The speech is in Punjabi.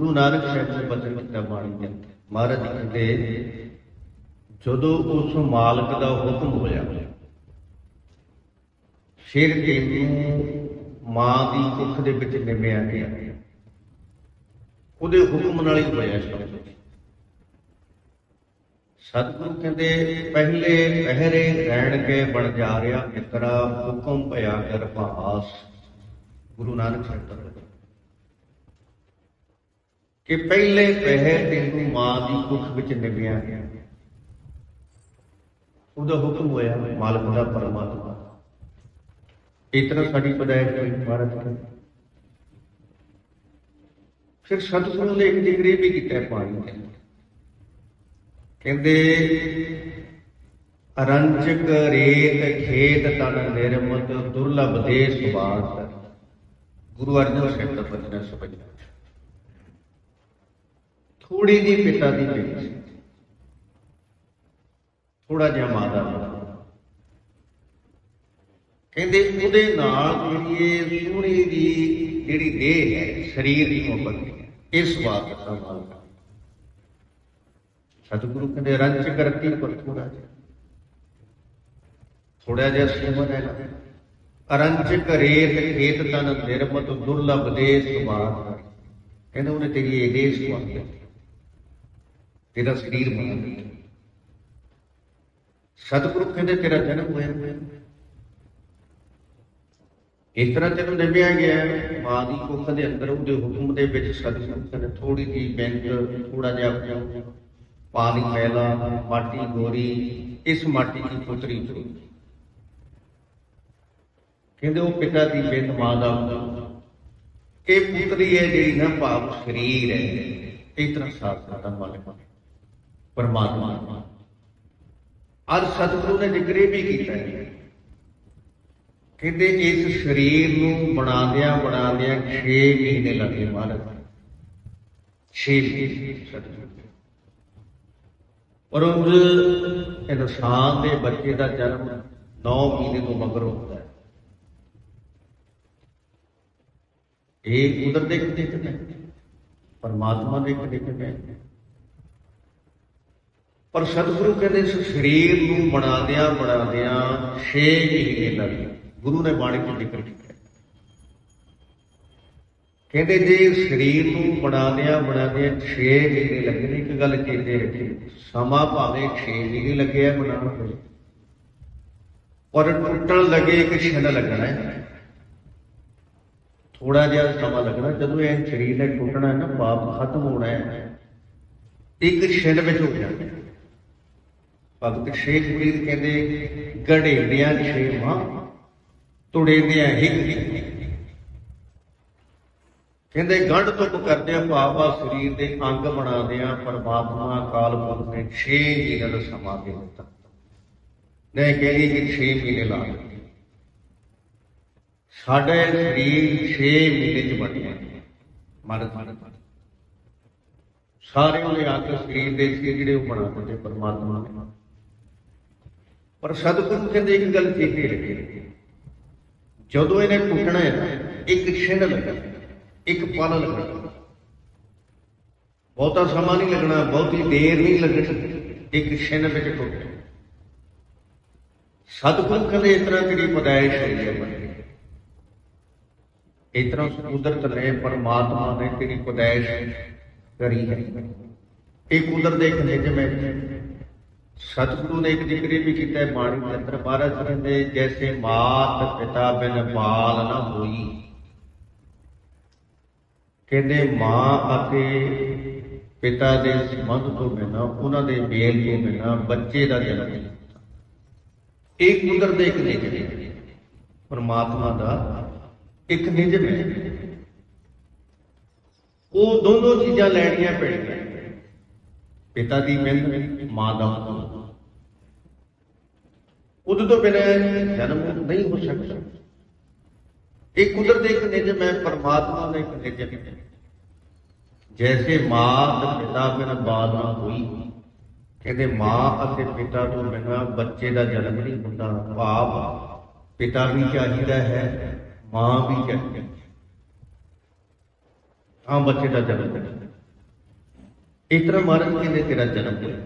ਗੁਰੂ ਨਾਨਕ ਸਾਹਿਬ ਜੀ ਬਚਨ ਕੀਤਾ ਬਾਣੀ ਦੇ ਮਹਾਰਾਜ ਕਹਿੰਦੇ, ਜਦੋਂ ਉਸ ਮਾਲਕ ਦਾ ਹੁਕਮ ਹੋਇਆ ਫਿਰ ਤੈਨੂੰ ਮਾਂ ਦੀ ਕੁੱਖ ਦੇ ਵਿੱਚ ਨਿਮਿਆ ਗਿਆ। ਉਹਦੇ ਹੁਕਮ ਨਾਲ ਹੀ ਹੋਇਆ ਸਭ ਸਤਿਗੁਰੂ ਕਹਿੰਦੇ, ਪਹਿਲੇ ਪਹਿਰੇ ਰਹਿਣ ਕੇ ਬਣ ਜਾ ਰਿਹਾ ਮਿੱਤਰਾ ਹੁਕਮ ਭਇਆ ਕਰ ਭਾਸ ਗੁਰੂ ਨਾਨਕ ਸਾਹਿਬ ਦਾ ਕਿ ਪਹਿਲੇ ਪਹਿਰ ਤੈਨੂੰ ਮਾਂ ਦੀ ਕੁੱਖ ਵਿੱਚ ਨਿਭਿਆ ਗਿਆ। ਉਹਦਾ ਹੁਕਮ ਹੋਇਆ ਮਾਲਕ ਦਾ ਪਰਮਾਤਮਾ। ਇਤਨਾ ਸਾਡੀ ਪਦਾਇਸ਼ ਹੋਈ ਮਹਾਰਾਜ ਦੀ ਫਿਰ ਸਤਿਗੁਰੂ ਨੇ ਇੱਕ ਇਹ ਵੀ ਕੀਤਾ ਪਾਣੀ ਅੰਦਰ। ਕਹਿੰਦੇ ਅਰੰਜਕ ਰੇਤ ਖੇਤ ਤਨ ਨਿਰਮਤ ਦੁਰਲਭ ਦੇ ਸੁਬਾਸ ਗੁਰੂ ਅਰਜਨ ਸਾਹਿਬ ਦਾ ਬਚਨ ਸਮਝਣਾ ਥੋੜੀ ਦੀ ਪਿਤਾ ਦੀ ਪੇਟ ਥੋੜਾ ਜਿਹਾ ਮਾਦਾ ਕਹਿੰਦੇ ਉਹਦੇ ਨਾਲ ਜਿਹੜੀ ਇਹ ਸੋਹਣੀ ਦੀ ਜਿਹੜੀ ਦੇਹ ਹੈ, ਸਰੀਰ ਦੀ ਮੁਹੱਬਤ ਇਸ ਬਾਤ ਦਾ ਮਾਲਕ ਸਤਿਗੁਰੂ ਕਹਿੰਦੇ ਰੰਚ ਕਰਤੀ ਪਰ ਥੋੜਾ ਜਿਹਾ। ਥੋੜਾ ਜਿਹਾ ਸੁਮਨ ਹੈ। ਨਾ ਅਰੰਚ ਕਰੇਤ ਖੇਤ ਤਨ ਨਿਰਮਤ ਦੁਰਲਭ ਦੇ ਸੁਭਾਤ ਕਹਿੰਦੇ ਉਹਨੇ ਤੇਰੀ ਇਹ ਦੇਹ ਤੇਰਾ ਸਰੀਰ ਬਣਾ ਸਤਿਗੁਰੂ ਕਹਿੰਦੇ ਤੇਰਾ ਜਨਮ ਹੋਇਆ। ਹੋਇਆ ਇਸ ਤਰ੍ਹਾਂ ਤੈਨੂੰ ਨਿਭਿਆ ਗਿਆ ਮਾਂ ਦੀ ਕੁੱਖ ਦੇ ਅੰਦਰ ਉਹਦੇ ਹੁਕਮ ਦੇ ਵਿੱਚ ਸਤਿਗੁਰੂ ਕਹਿੰਦੇ ਥੋੜੀ ਜੀ ਬੈਂਕ ਥੋੜਾ ਜਿਹਾ ਆਪਣਾ ਪਾਣੀ ਮੈਲਾ, ਮਾਟੀ ਗੋਰੀ ਇਸ ਮਾਟੀ ਦੀ ਪੁੱਤਰੀ ਤੋਂ ਕਹਿੰਦੇ ਉਹ ਪਿਤਾ ਦੀ ਬਿੰਦ ਮਾਂ ਦਾ ਇਹ ਪੁੱਤਰੀ ਹੈ ਜਿਹੜੀ ਨਾ ਭਾਵ ਸਰੀਰ ਹੈ, ਇਸ ਤਰ੍ਹਾਂ ਸਾਥ ਦਾ ਮਾਲਕ ਹੈ ਪਰਮਾਤਮਾ। ਅੱਜ ਸਤਿਗੁਰੂ ਨੇ ਜ਼ਿਕਰ ਇਹ ਵੀ ਕੀਤਾ ਹੈ ਕਹਿੰਦੇ ਇਸ ਸਰੀਰ ਨੂੰ ਬਣਾਉਂਦਿਆਂ ਬਣਾਉਂਦਿਆਂ 6 ਮਹੀਨੇ ਲੱਗੇ ਮਹਾਰਾਜ। 6 ਮਹੀਨੇ ਸਤਿਗੁਰੂ ਪਰ ਉਹ ਇਨਸਾਨ ਦੇ ਬੱਚੇ ਦਾ ਜਨਮ 9 ਮਹੀਨੇ ਤੋਂ ਮਗਰੋਂ ਹੁੰਦਾ ਹੈ। ਇਹ ਕੁਦਰਤ ਦੇ ਕਿਤੇ ਕਿਤੇ ਪਰਮਾਤਮਾ ਦੇ ਕਿਤੇ ਕਿਤੇ ਪਰ ਸਤਿਗੁਰੂ ਕਹਿੰਦੇ ਇਸ ਸਰੀਰ ਨੂੰ ਬਣਾਦਿਆਂ ਬਣਾਦਿਆਂ 6 ਮਹੀਨੇ ਲੱਗੇ ਗੁਰੂ ਨੇ ਬਾਣੀ ਚ ਜ਼ਿਕਰ ਕੀਤਾ। ਕਹਿੰਦੇ ਜੇ ਸਰੀਰ ਨੂੰ ਬਣਾਦਿਆਂ ਬਣਾਦਿਆਂ 6 ਮਹੀਨੇ ਲੱਗੇ ਨੇ, ਇੱਕ ਗੱਲ ਚੇਤੇ ਰੱਖੀ ਸਮਾਂ ਭਾਵੇਂ 6 ਮਹੀਨੇ ਲੱਗਿਆ ਬਣਾਉਣ ਨੂੰ ਪਰ ਟੁੱਟਣ ਲੱਗੇ, ਇੱਕ ਛਿੰਨ ਲੱਗਣਾ ਹੈ। ਥੋੜਾ ਜਿਹਾ ਸਮਾਂ ਲੱਗਣਾ, ਜਦੋਂ ਇਹ ਸਰੀਰ ਨੇ ਟੁੱਟਣਾ ਹੈ ਨਾ, ਪਾਪ ਖਤਮ ਹੋਣਾ ਹੈ, ਇੱਕ ਛਿੰਨ ਵਿੱਚ ਹੋ ਜਾਣਾ ਭਗਤ ਸ਼ੇਖ ਫਰੀਦ ਕਹਿੰਦੇ ਗੜੇੜਿਆਂ ਛੇ ਮਾਂ ਤੁੜੇਂਦਿਆਂ ਹਿੱਕ ਕਹਿੰਦੇ, ਗੰਢ ਤੁਕ ਕਰਦਿਆਂ ਭਾਵਾ ਸਰੀਰ ਦੇ ਅੰਗ ਬਣਾਦਿਆਂ ਪਰਮਾਤਮਾ ਅਕਾਲ ਪੁਰਖ ਨੇ 6 ਮਹੀਨੇ ਦਾ ਸਮਾਂ ਦੇ ਦਿੱਤਾ। ਨਹੀਂ ਕਹਿੰਦੀ ਕਿ 6 ਮਹੀਨੇ ਲਾ ਸਾਡੇ ਸਰੀਰ 6 ਮਹੀਨੇ ਚ ਬਣਿਆ ਮਰ ਮਰ ਸਾਰੇ ਉਹਦੇ ਅੰਗ ਸਰੀਰ ਦੇ ਸੀ ਜਿਹੜੇ ਉਹ ਬਣਾ ਦਿੱਤੇ ਪਰਮਾਤਮਾ ਨੇ। ਪਰ ਸਤਿਗੁਰੂ ਕਹਿੰਦੇ ਇੱਕ ਗੱਲ ਚੇਤੇ ਰੱਖੇ ਜਦੋਂ ਇਹਨੇ ਟੁੱਟਣਾ ਹੈ, ਇੱਕ ਛਿੰਨ ਲੱਗਣਾ ਇੱਕ ਪਲ ਲੱਗਣਾ ਬਹੁਤਾ ਸਮਾਂ ਨਹੀਂ ਲੱਗਣਾ, ਬਹੁਤੀ ਦੇਰ ਨਹੀਂ ਲੱਗਣੀ, ਇੱਕ ਛਿੰਨ ਵਿੱਚ ਟੁੱਟ ਸਤਿਗੁਰੂ ਕਹਿੰਦੇ ਇਸ ਤਰ੍ਹਾਂ ਤੇਰੀ ਪਦਾਇਸ਼ ਹੋਈ ਹੈ ਬਣੀ ਇਸ ਤਰ੍ਹਾਂ ਕੁਦਰਤ ਨੇ ਪਰਮਾਤਮਾ ਨੇ ਤੇਰੀ ਪਦਾਇਸ਼ ਕਰੀ ਹੈ? ਇਹ ਕੁਦਰਤ ਦੇ ਖਨੇਜ ਮੈਂ ਸਤਿਗੁਰੂ ਨੇ ਇੱਕ ਜ਼ਿਕਰ ਵੀ ਕੀਤਾ ਹੈ, ਬਾਣੀ ਦੇ ਅੰਦਰ, ਮਹਾਰਾਜ ਜੀ ਕਹਿੰਦੇ, ਜੈਸੇ ਮਾਤ ਪਿਤਾ ਬਿਨ ਬਾਲ ਨਾ ਹੋਈ। ਕਹਿੰਦੇ, ਮਾਂ ਅਤੇ ਪਿਤਾ ਦੇ ਸੰਬੰਧ ਤੋਂ ਬਿਨਾਂ, ਉਹਨਾਂ ਦੇ ਮੇਲ ਤੋਂ ਬਿਨਾਂ ਬੱਚੇ ਦਾ ਜਨਮ ਨਹੀਂ ਇਹ ਕੁਦਰਤ ਦੇ ਇੱਕ ਨਿਯਮ ਹੈ। ਪਰਮਾਤਮਾ ਦਾ ਇੱਕ ਨਿਯਮ ਹੈ। ਉਹ ਦੋਨੋਂ ਚੀਜ਼ਾਂ ਲੈਣੀਆਂ ਪੈਣੀਆਂ। ਪਿਤਾ ਦੀ ਮਿਹਨਤ ਮਾਂ ਦਾ ਉਹਦੇ ਤੋਂ ਬਿਨਾਂ ਜਨਮ ਨਹੀਂ ਹੋ ਸਕਦਾ। ਇਹ ਕੁਦਰਤ ਦੇ ਇੱਕ ਨਿਯਮ ਹੈ ਪਰਮਾਤਮਾ ਦਾ ਇੱਕ ਨਿਯਮ ਹੈ ਜੈਸੇ ਮਾਤ ਪਿਤਾ ਬਿਨ ਬਾਲ ਨਾ ਹੋਈ, ਕਹਿੰਦੇ ਮਾਂ ਅਤੇ ਪਿਤਾ ਤੋਂ ਬਿਨਾਂ ਬੱਚੇ ਦਾ ਜਨਮ ਨਹੀਂ ਹੁੰਦਾ। ਭਾਵ ਪਿਤਾ ਵੀ ਚਾਹੀਦਾ ਹੈ, ਮਾਂ ਵੀ ਚਾਹੀਦੀ ਹੈ। ਹਾਂ ਬੱਚੇ ਦਾ ਜਨਮ ਹੋਇਆ ਇਸ ਤਰ੍ਹਾਂ ਮਹਾਰਾਜ ਕਹਿੰਦੇ ਤੇਰਾ ਜਨਮ ਹੋਇਆ